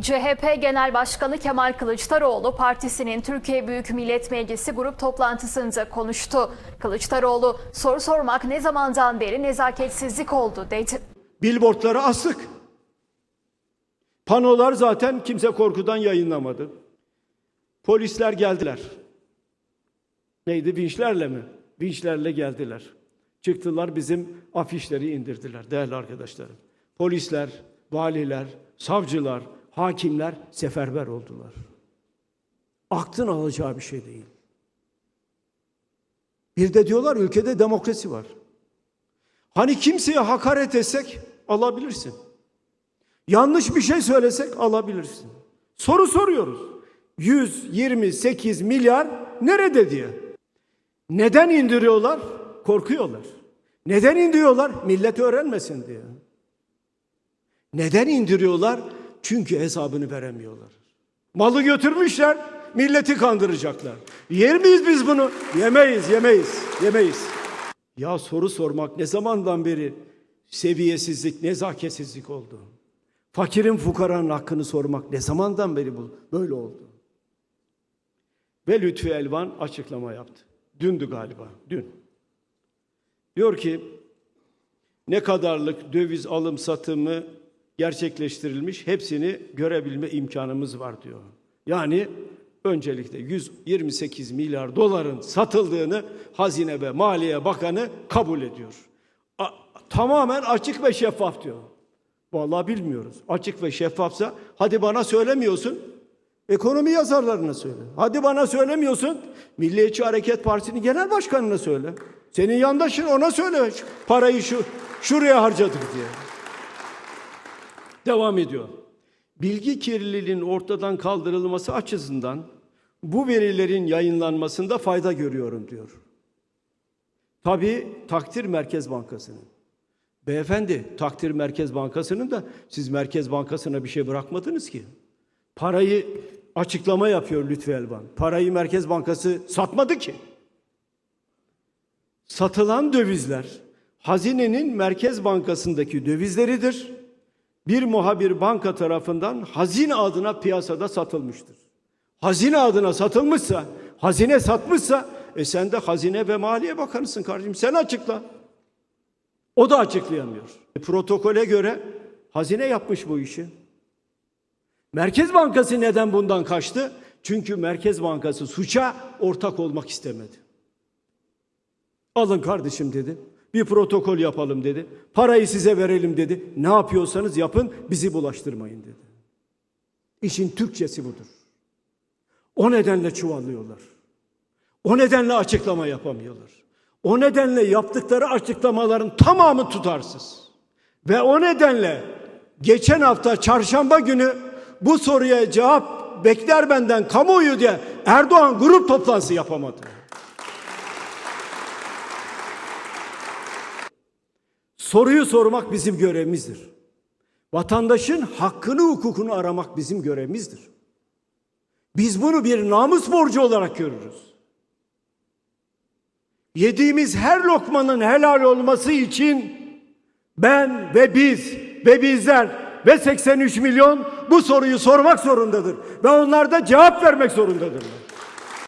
CHP Genel Başkanı Kemal Kılıçdaroğlu partisinin Türkiye Büyük Millet Meclisi grup toplantısında konuştu. Kılıçdaroğlu soru sormak ne zamandan beri nezaketsizlik oldu dedi. Billboardları astık. Panolar zaten kimse korkudan yayınlamadı. Polisler geldiler. Neydi vinçlerle mi? Vinçlerle geldiler. Çıktılar bizim afişleri indirdiler değerli arkadaşlarım. Polisler, valiler, savcılar, hakimler seferber oldular. Aklın alacağı bir şey değil. Bir de diyorlar ülkede demokrasi var. Hani kimseye hakaret etsek alabilirsin. Yanlış bir şey söylesek alabilirsin. Soru soruyoruz. 128 milyar nerede diye. Neden indiriyorlar? Korkuyorlar. Neden indiriyorlar? Millet öğrenmesin diye. Neden indiriyorlar? Çünkü hesabını veremiyorlar. Malı götürmüşler, milleti kandıracaklar. Yer miyiz biz bunu? Yemeyiz, yemeyiz, yemeyiz. Ya soru sormak ne zamandan beri seviyesizlik, nezaketsizlik oldu? Fakirin fukaranın hakkını sormak ne zamandan beri bu böyle oldu? Ve Lütfü Elvan açıklama yaptı. Dündü galiba, dün. Diyor ki ne kadarlık döviz alım satımı gerçekleştirilmiş hepsini görebilme imkanımız var diyor. Yani öncelikle 128 milyar doların satıldığını Hazine ve Maliye Bakanı kabul ediyor. A- tamamen açık ve şeffaf diyor. Vallahi bilmiyoruz. Açık ve şeffafsa hadi bana söylemiyorsun. Ekonomi yazarlarına söyle. Hadi bana söylemiyorsun. Milliyetçi Hareket Partisi'nin genel başkanına söyle. Senin yandaşın ona söyle. Parayı şu şuraya harcadık diye. Devam ediyor. Bilgi kirliliğinin ortadan kaldırılması açısından bu verilerin yayınlanmasında fayda görüyorum diyor. Tabii takdir Merkez Bankası'nın. Beyefendi takdir Merkez Bankası'nın da siz Merkez Bankası'na bir şey bırakmadınız ki. Parayı açıklama yapıyor Lütfü Elvan. Parayı Merkez Bankası satmadı ki. Satılan dövizler hazinenin Merkez Bankası'ndaki dövizleridir. Bir muhabir banka tarafından hazine adına piyasada satılmıştır. Hazine adına satılmışsa, hazine satmışsa e sen de Hazine ve Maliye Bakanısın kardeşim. Sen açıkla. O da açıklayamıyor. E, protokole göre hazine yapmış bu işi. Merkez Bankası neden bundan kaçtı? Çünkü Merkez Bankası suça ortak olmak istemedi. Alın kardeşim dedi. Bir protokol yapalım dedi. Parayı size verelim dedi. Ne yapıyorsanız yapın bizi bulaştırmayın dedi. İşin Türkçesi budur. O nedenle çuvallıyorlar. O nedenle açıklama yapamıyorlar. O nedenle yaptıkları açıklamaların tamamı tutarsız. Ve o nedenle geçen hafta çarşamba günü bu soruya cevap bekler benden kamuoyu diye Erdoğan grup toplantısı yapamadı. Soruyu sormak bizim görevimizdir. Vatandaşın hakkını hukukunu aramak bizim görevimizdir. Biz bunu bir namus borcu olarak görürüz. Yediğimiz her lokmanın helal olması için ben ve biz ve bizler ve 83 milyon bu soruyu sormak zorundadır. Ve onlar da cevap vermek zorundadırlar.